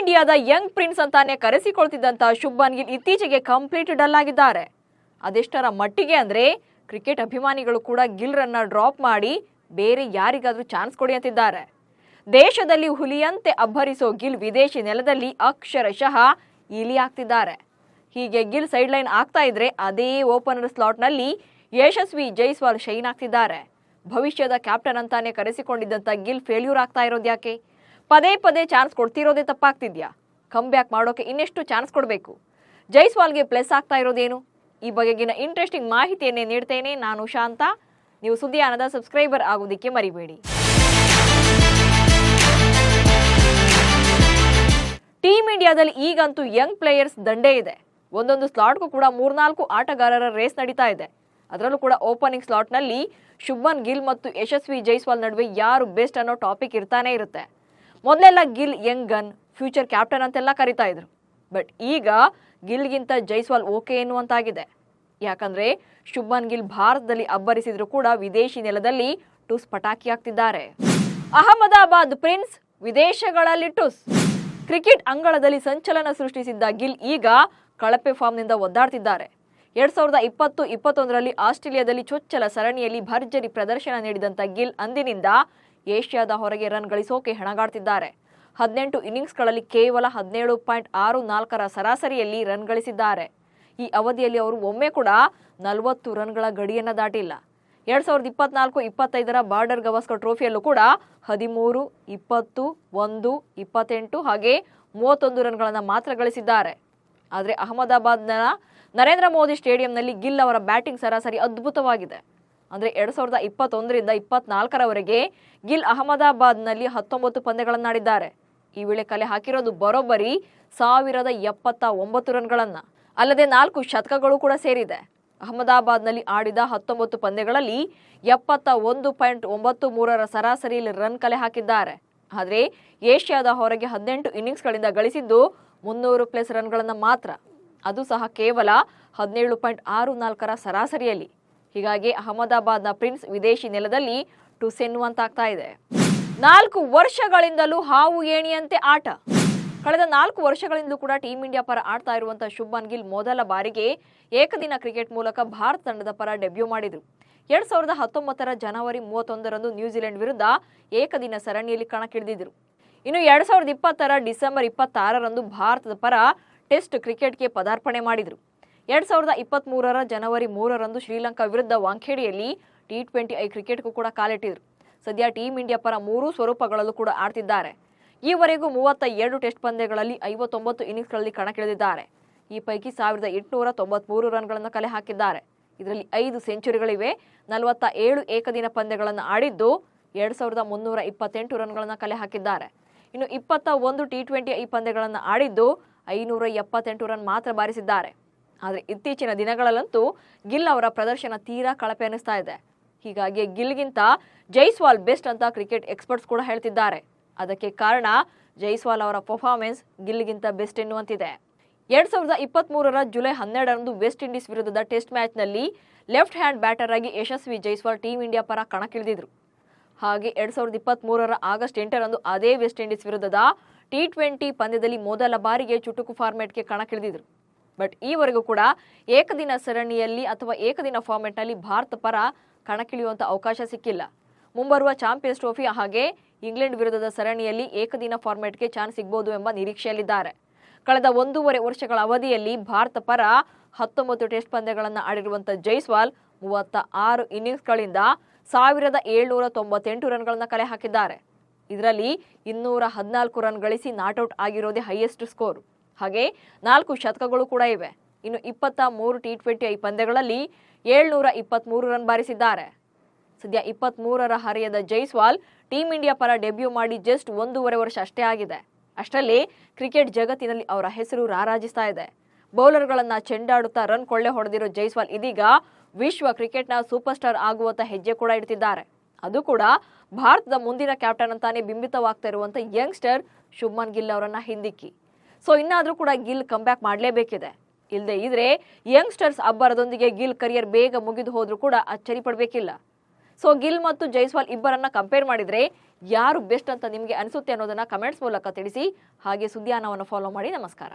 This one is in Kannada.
ಇಂಡಿಯಾದ ಯಂಗ್ ಪ್ರಿನ್ಸ್ ಅಂತಾನೆ ಕರೆಸಿಕೊಳ್ತಿದ್ದಂತ ಶುಭ್ಮನ್ ಗಿಲ್ ಇತ್ತೀಚೆಗೆ ಕಂಪ್ಲೀಟ್ ಡಲ್ ಆಗಿದ್ದಾರೆ. ಅದೆಷ್ಟರ ಮಟ್ಟಿಗೆ ಅಂದ್ರೆ ಕ್ರಿಕೆಟ್ ಅಭಿಮಾನಿಗಳು ಕೂಡ ಗಿಲ್ ರನ್ನ ಡ್ರಾಪ್ ಮಾಡಿ ಬೇರೆ ಯಾರಿಗಾದ್ರೂ ಚಾನ್ಸ್ ಕೊಡಿ ಅಂತಿದ್ದಾರೆ. ದೇಶದಲ್ಲಿ ಹುಲಿಯಂತೆ ಅಬ್ಬರಿಸೋ ಗಿಲ್ ವಿದೇಶಿ ನೆಲದಲ್ಲಿ ಅಕ್ಷರಶಃ ಇಲಿ ಆಗ್ತಿದ್ದಾರೆ ಹೀಗೆ ಗಿಲ್ ಸೈಡ್ ಲೈನ್ ಆಗ್ತಾ ಇದ್ರೆ ಅದೇ ಓಪನರ್ ಸ್ಲಾಟ್ನಲ್ಲಿ ಯಶಸ್ವಿ ಜೈಸ್ವಾಲ್ ಶೈನ್ ಆಗ್ತಿದ್ದಾರೆ ಭವಿಷ್ಯದ ಕ್ಯಾಪ್ಟನ್ ಅಂತಾನೆ ಕರೆಸಿಕೊಂಡಿದ್ದಂಥ ಗಿಲ್ ಫೇಲ್ಯೂರ್ ಆಗ್ತಾ ಇರೋದು ಯಾಕೆ ಪದೇ ಪದೇ ಚಾನ್ಸ್ ಕೊಡ್ತಿರೋದೇ ತಪ್ಪಾಗ್ತಿದ್ಯಾ? ಕಮ್ ಬ್ಯಾಕ್ ಮಾಡೋಕೆ ಇನ್ನೆಷ್ಟು ಚಾನ್ಸ್ ಕೊಡಬೇಕು? ಜೈಸ್ವಾಲ್ಗೆ ಪ್ಲಸ್ ಆಗ್ತಾ ಇರೋದೇನು? ಈ ಬಗೆಗಿನ ಇಂಟ್ರೆಸ್ಟಿಂಗ್ ಮಾಹಿತಿಯನ್ನೇ ನೀಡ್ತೇನೆ ನಾನು ಶಾಂತ. ನೀವು ಸುದ್ದಿಯಾನದ ಸಬ್ಸ್ಕ್ರೈಬರ್ ಆಗೋದಕ್ಕೆ ಮರಿಬೇಡಿ. ಟೀಮ್ ಇಂಡಿಯಾದಲ್ಲಿ ಈಗಂತೂ ಯಂಗ್ ಪ್ಲೇಯರ್ಸ್ ದಂಡೇ ಇದೆ. ಒಂದೊಂದು ಸ್ಲಾಟ್ಗೂ ಕೂಡ ಮೂರ್ನಾಲ್ಕು ಆಟಗಾರರ ರೇಸ್ ನಡೀತಾ ಇದೆ. ಅದರಲ್ಲೂ ಕೂಡ ಓಪನಿಂಗ್ ಸ್ಲಾಟ್ನಲ್ಲಿ ಶುಭನ್ ಗಿಲ್ ಮತ್ತು ಯಶಸ್ವಿ ಜೈಸ್ವಾಲ್ ನಡುವೆ ಯಾರು ಬೆಸ್ಟ್ ಅನ್ನೋ ಟಾಪಿಕ್ ಇರ್ತಾನೆ ಇರುತ್ತೆ. ಮೊದಲೆಲ್ಲ Gill young gun, future captain ಅಂತೆಲ್ಲ ಕರಿತಾ ಇದ್ರು. ಬಟ್ ಈಗ ಗಿಲ್ಗಿಂತ ಜೈಸ್ವಾಲ್ ಓಕೆ ಎನ್ನುವಂತಾಗಿದೆ. ಯಾಕಂದ್ರೆ ಶುಭನ್ ಗಿಲ್ ಭಾರತದಲ್ಲಿ ಅಬ್ಬರಿಸಿದ್ರು ಕೂಡ ವಿದೇಶಿ ನೆಲದಲ್ಲಿ ಟುಸ್ ಪಟಾಕಿ ಆಗ್ತಿದ್ದಾರೆ ಅಹಮದಾಬಾದ್ ಪ್ರಿನ್ಸ್ ವಿದೇಶಗಳಲ್ಲಿ ಟುಸ್. ಕ್ರಿಕೆಟ್ ಅಂಗಳದಲ್ಲಿ ಸಂಚಲನ ಸೃಷ್ಟಿಸಿದ್ದ ಗಿಲ್ ಈಗ ಕಳಪೆ ಫಾರ್ಮ್ನಿಂದ ಒದ್ದಾಡ್ತಿದ್ದಾರೆ. ಎರಡ್ ಸಾವಿರದ ಇಪ್ಪತ್ತು, ಇಪ್ಪತ್ತೊಂದರಲ್ಲಿ ಆಸ್ಟ್ರೇಲಿಯಾದಲ್ಲಿ ಚೊಚ್ಚಲ ಸರಣಿಯಲ್ಲಿ ಭರ್ಜರಿ ಪ್ರದರ್ಶನ ನೀಡಿದಂತ ಗಿಲ್ ಅಂದಿನಿಂದ ಏಷ್ಯಾದ ಹೊರಗೆ ರನ್ ಗಳಿಸೋಕೆ ಹೆಣಗಾಡ್ತಿದ್ದಾರೆ. ಹದಿನೆಂಟು ಇನ್ನಿಂಗ್ಸ್ಗಳಲ್ಲಿ ಕೇವಲ ಹದಿನೇಳು ಪಾಯಿಂಟ್ ಆರು ನಾಲ್ಕರ ಸರಾಸರಿಯಲ್ಲಿ ರನ್ ಗಳಿಸಿದ್ದಾರೆ. ಈ ಅವಧಿಯಲ್ಲಿ ಅವರು ಒಮ್ಮೆ ಕೂಡ ನಲವತ್ತು ರನ್ಗಳ ಗಡಿಯನ್ನು ದಾಟಿಲ್ಲ. ಎರಡ್ ಸಾವಿರದ ಇಪ್ಪತ್ನಾಲ್ಕು ಇಪ್ಪತ್ತೈದರ ಬಾರ್ಡರ್ ಗವಾಸ್ಕರ್ ಟ್ರೋಫಿಯಲ್ಲೂ ಕೂಡ ಹದಿಮೂರು, ಇಪ್ಪತ್ತು, ಒಂದು, ಇಪ್ಪತ್ತೆಂಟು ಹಾಗೆ ಮೂವತ್ತೊಂದು ರನ್ಗಳನ್ನು ಮಾತ್ರ ಗಳಿಸಿದ್ದಾರೆ. ಆದರೆ ಅಹಮದಾಬಾದ್ನ ನರೇಂದ್ರ ಮೋದಿ ಸ್ಟೇಡಿಯಂನಲ್ಲಿ ಗಿಲ್ ಅವರ ಬ್ಯಾಟಿಂಗ್ ಸರಾಸರಿ ಅದ್ಭುತವಾಗಿದೆ. ಅಂದರೆ ಎರಡು ಸಾವಿರದ ಇಪ್ಪತ್ತೊಂದರಿಂದ ಇಪ್ಪತ್ನಾಲ್ಕರವರೆಗೆ ಗಿಲ್ ಅಹಮದಾಬಾದ್ನಲ್ಲಿ ಹತ್ತೊಂಬತ್ತು ಪಂದ್ಯಗಳನ್ನಾಡಿದ್ದಾರೆ. ಈ ವೇಳೆ ಕಲೆ ಹಾಕಿರೋದು ಬರೋಬ್ಬರಿ ಸಾವಿರದ ಎಪ್ಪತ್ತ ಒಂಬತ್ತು ರನ್ಗಳನ್ನು. ಅಲ್ಲದೆ ನಾಲ್ಕು ಶತಕಗಳು ಕೂಡ ಸೇರಿದೆ. ಅಹಮದಾಬಾದ್ನಲ್ಲಿ ಆಡಿದ ಹತ್ತೊಂಬತ್ತು ಪಂದ್ಯಗಳಲ್ಲಿ ಎಪ್ಪತ್ತ ಒಂದು ಪಾಯಿಂಟ್ ಒಂಬತ್ತು ಮೂರರ ಸರಾಸರಿಯಲ್ಲಿ ರನ್ ಕಲೆ ಹಾಕಿದ್ದಾರೆ. ಆದರೆ ಏಷ್ಯಾದ ಹೊರಗೆ ಹದಿನೆಂಟು ಇನ್ನಿಂಗ್ಸ್ಗಳಿಂದ ಗಳಿಸಿದ್ದು ಮುನ್ನೂರು ಪ್ಲಸ್ ರನ್ಗಳನ್ನು ಮಾತ್ರ. ಅದು ಸಹ ಕೇವಲ ಹದಿನೇಳು ಪಾಯಿಂಟ್ ಆರು ನಾಲ್ಕರ ಸರಾಸರಿಯಲ್ಲಿ. ಹೀಗಾಗಿ ಅಹಮದಾಬಾದ್ನ ಪ್ರಿನ್ಸ್ ವಿದೇಶಿ ನೆಲದಲ್ಲಿ ಟುಸ್ ಎನ್ನುವಂತಾಗ್ತಾ ಇದೆ. ನಾಲ್ಕು ವರ್ಷಗಳಿಂದಲೂ ಹಾವು ಏಣಿಯಂತೆ ಆಟ. ಕಳೆದ ನಾಲ್ಕು ವರ್ಷಗಳಿಂದಲೂ ಕೂಡ ಟೀಂ ಇಂಡಿಯಾ ಪರ ಆಡ್ತಾ ಇರುವಂತಹ ಶುಭ್ಮನ್ ಗಿಲ್ ಮೊದಲ ಬಾರಿಗೆ ಏಕದಿನ ಕ್ರಿಕೆಟ್ ಮೂಲಕ ಭಾರತ ತಂಡದ ಪರ ಡೆಬ್ಯೂ ಮಾಡಿದ್ರು. ಎರಡ್ ಸಾವಿರದ ಹತ್ತೊಂಬತ್ತರ ಜನವರಿ ಮೂವತ್ತೊಂದರಂದು ನ್ಯೂಜಿಲೆಂಡ್ ವಿರುದ್ಧ ಏಕದಿನ ಸರಣಿಯಲ್ಲಿ ಕಣಕ್ಕಿಳಿದಿದ್ರು. ಇನ್ನು ಎರಡ್ ಸಾವಿರದ ಇಪ್ಪತ್ತರ ಡಿಸೆಂಬರ್ ಇಪ್ಪತ್ತಾರರಂದು ಭಾರತದ ಪರ ಟೆಸ್ಟ್ ಕ್ರಿಕೆಟ್ಗೆ ಪದಾರ್ಪಣೆ ಮಾಡಿದ್ರು. ಎರಡ್ ಸಾವಿರದ ಇಪ್ಪತ್ತ್ಮೂರರ ಜನವರಿ ಮೂರರಂದು ಶ್ರೀಲಂಕಾ ವಿರುದ್ಧ ವಾಂಖೇಡಿಯಲ್ಲಿ ಟಿ ಟ್ವೆಂಟಿ ಐ ಕ್ರಿಕೆಟ್ಗೂ ಕೂಡ ಕಾಲಿಟ್ಟಿದ್ರು. ಸದ್ಯ ಟೀಂ ಇಂಡಿಯಾ ಪರ ಮೂರು ಸ್ವರೂಪಗಳಲ್ಲೂ ಕೂಡ ಆಡ್ತಿದ್ದಾರೆ. ಈವರೆಗೂ ಮೂವತ್ತ ಎರಡು ಟೆಸ್ಟ್ ಪಂದ್ಯಗಳಲ್ಲಿ ಐವತ್ತೊಂಬತ್ತು ಇನ್ನಿಂಗ್ಸ್ಗಳಲ್ಲಿ ಕಣಕ್ಕಿಳಿದಿದ್ದಾರೆ. ಈ ಪೈಕಿ ಸಾವಿರದ ಎಂಟುನೂರ ತೊಂಬತ್ಮೂರು ರನ್ಗಳನ್ನು ಕಲೆ ಹಾಕಿದ್ದಾರೆ. ಇದರಲ್ಲಿ ಐದು ಸೆಂಚುರಿಗಳಿವೆ. ನಲವತ್ತ ಏಳು ಏಕದಿನ ಪಂದ್ಯಗಳನ್ನು ಆಡಿದ್ದು ಎರಡು ಸಾವಿರದ ಮುನ್ನೂರ ಇಪ್ಪತ್ತೆಂಟು ರನ್ಗಳನ್ನು ಕಲೆ ಹಾಕಿದ್ದಾರೆ. ಇನ್ನು ಇಪ್ಪತ್ತ ಒಂದು ಟಿ ಟ್ವೆಂಟಿ ಐ ಪಂದ್ಯಗಳನ್ನು ಆಡಿದ್ದು ಐನೂರ ಎಪ್ಪತ್ತೆಂಟು ರನ್ ಮಾತ್ರ ಬಾರಿಸಿದ್ದಾರೆ. ಆದರೆ ಇತ್ತೀಚಿನ ದಿನಗಳಲ್ಲಂತೂ ಗಿಲ್ ಅವರ ಪ್ರದರ್ಶನ ತೀರಾ ಕಳಪೆ ಅನ್ನಿಸ್ತಾ ಇದೆ. ಹೀಗಾಗಿ ಗಿಲ್ಗಿಂತ ಜೈಸ್ವಾಲ್ ಬೆಸ್ಟ್ ಅಂತ ಕ್ರಿಕೆಟ್ ಎಕ್ಸ್ಪರ್ಟ್ಸ್ ಕೂಡ ಹೇಳ್ತಿದ್ದಾರೆ. ಅದಕ್ಕೆ ಕಾರಣ ಜೈಸ್ವಾಲ್ ಅವರ ಪರ್ಫಾರ್ಮೆನ್ಸ್ ಗಿಲ್ಗಿಂತ ಬೆಸ್ಟ್ ಎನ್ನುವಂತಿದೆ. ಎರಡ್ ಸಾವಿರದ ಇಪ್ಪತ್ಮೂರರ ಜುಲೈ ಹನ್ನೆರಡರಂದು ವೆಸ್ಟ್ ಇಂಡೀಸ್ ವಿರುದ್ಧದ ಟೆಸ್ಟ್ ಮ್ಯಾಚ್ನಲ್ಲಿ ಲೆಫ್ಟ್ ಹ್ಯಾಂಡ್ ಬ್ಯಾಟರ್ ಆಗಿ ಯಶಸ್ವಿ ಜೈಸ್ವಾಲ್ ಟೀಮ್ ಇಂಡಿಯಾ ಪರ ಕಣಕ್ಕಿಳಿದಿದ್ರು. ಹಾಗೆ ಎರಡ್ ಸಾವಿರದ ಇಪ್ಪತ್ಮೂರರ ಆಗಸ್ಟ್ ಎಂಟರಂದು ಅದೇ ವೆಸ್ಟ್ ಇಂಡೀಸ್ ವಿರುದ್ಧದ ಟಿ ಟ್ವೆಂಟಿ ಪಂದ್ಯದಲ್ಲಿ ಮೊದಲ ಬಾರಿಗೆ ಚುಟುಕು ಫಾರ್ಮೆಟ್ಗೆ ಕಣಕ್ಕಿಳಿದಿದ್ರು. ಬಟ್ ಈವರೆಗೂ ಕೂಡ ಏಕದಿನ ಸರಣಿಯಲ್ಲಿ ಅಥವಾ ಏಕದಿನ ಫಾರ್ಮೆಟ್ನಲ್ಲಿ ಭಾರತ ಪರ ಕಣಕ್ಕಿಳಿಯುವಂಥ ಅವಕಾಶ ಸಿಕ್ಕಿಲ್ಲ. ಮುಂಬರುವ ಚಾಂಪಿಯನ್ಸ್ ಟ್ರೋಫಿ ಹಾಗೆ ಇಂಗ್ಲೆಂಡ್ ವಿರುದ್ಧದ ಸರಣಿಯಲ್ಲಿ ಏಕದಿನ ಫಾರ್ಮೆಟ್ಗೆ ಚಾನ್ಸ್ ಸಿಗ್ಬೋದು ಎಂಬ ನಿರೀಕ್ಷೆಯಲ್ಲಿದ್ದಾರೆ. ಕಳೆದ ಒಂದೂವರೆ ವರ್ಷಗಳ ಅವಧಿಯಲ್ಲಿ ಭಾರತ ಪರ ಹತ್ತೊಂಬತ್ತು ಟೆಸ್ಟ್ ಪಂದ್ಯಗಳನ್ನು ಆಡಿರುವಂಥ ಜೈಸ್ವಾಲ್ ಮೂವತ್ತ ಆರು ಇನ್ನಿಂಗ್ಸ್ಗಳಿಂದ ಸಾವಿರದ ಏಳ್ನೂರ ತೊಂಬತ್ತೆಂಟು ರನ್ಗಳನ್ನು ಕಲೆ ಹಾಕಿದ್ದಾರೆ. ಇದರಲ್ಲಿ ಇನ್ನೂರ ಹದಿನಾಲ್ಕು ರನ್ ಗಳಿಸಿ ನಾಟ್ಔಟ್ ಆಗಿರೋದೇ ಹೈಯೆಸ್ಟ್ ಸ್ಕೋರ್ ಹಾಗೆ ನಾಲ್ಕು ಶತಕಗಳು ಕೂಡ ಇವೆ. ಇನ್ನು ಇಪ್ಪತ್ತ ಮೂರು ಟಿ ಟ್ವೆಂಟಿ ಐ ಪಂದ್ಯಗಳಲ್ಲಿ ಏಳ್ನೂರ ಇಪ್ಪತ್ತ್ಮೂರು ರನ್ ಬಾರಿಸಿದ್ದಾರೆ. ಸದ್ಯ ಇಪ್ಪತ್ತ್ಮೂರರ ಹರಿಯದ ಜೈಸ್ವಾಲ್ ಟೀಂ ಇಂಡಿಯಾ ಪರ ಡೆಬ್ಯೂ ಮಾಡಿ ಜಸ್ಟ್ ಒಂದೂವರೆ ವರ್ಷ ಅಷ್ಟೇ ಆಗಿದೆ. ಅಷ್ಟರಲ್ಲಿ ಕ್ರಿಕೆಟ್ ಜಗತ್ತಿನಲ್ಲಿ ಅವರ ಹೆಸರು ರಾರಾಜಿಸ್ತಾ ಇದೆ. ಬೌಲರ್ಗಳನ್ನ ಚೆಂಡಾಡುತ್ತಾ ರನ್ ಕೊಳ್ಳೆ ಹೊಡೆದಿರೋ ಜೈಸ್ವಾಲ್ ಇದೀಗ ವಿಶ್ವ ಕ್ರಿಕೆಟ್ನ ಸೂಪರ್ ಸ್ಟಾರ್ ಆಗುವಂತ ಹೆಜ್ಜೆ ಕೂಡ ಇಡ್ತಿದ್ದಾರೆ. ಅದು ಕೂಡ ಭಾರತದ ಮುಂದಿನ ಕ್ಯಾಪ್ಟನ್ ಅಂತಾನೆ ಬಿಂಬಿತವಾಗ್ತಾ ಇರುವಂತ ಯಂಗ್ಸ್ಟರ್ ಶುಭ್ಮನ್ ಗಿಲ್ ಅವರನ್ನ ಹಿಂದಿಕ್ಕಿ. ಸೊ ಇನ್ನಾದರೂ ಕೂಡ ಗಿಲ್ ಕಂಬ್ಯಾಕ್ ಮಾಡಲೇಬೇಕಿದೆ. ಇಲ್ಲದೆ ಇದ್ರೆ ಯಂಗ್ಸ್ಟರ್ಸ್ ಅಬ್ಬರದೊಂದಿಗೆ ಗಿಲ್ ಕರಿಯರ್ ಬೇಗ ಮುಗಿದು ಹೋದ್ರೂ ಕೂಡ ಅಚ್ಚರಿ ಪಡಬೇಕಿಲ್ಲ. ಸೊ ಗಿಲ್ ಮತ್ತು ಜೈಸ್ವಾಲ್ ಇಬ್ಬರನ್ನ ಕಂಪೇರ್ ಮಾಡಿದ್ರೆ ಯಾರು ಬೆಸ್ಟ್ ಅಂತ ನಿಮಗೆ ಅನಿಸುತ್ತೆ ಅನ್ನೋದನ್ನ ಕಮೆಂಟ್ಸ್ ಮೂಲಕ ತಿಳಿಸಿ. ಹಾಗೆ ಸುದ್ದಿಯಾನವನ್ನು ಫಾಲೋ ಮಾಡಿ. ನಮಸ್ಕಾರ.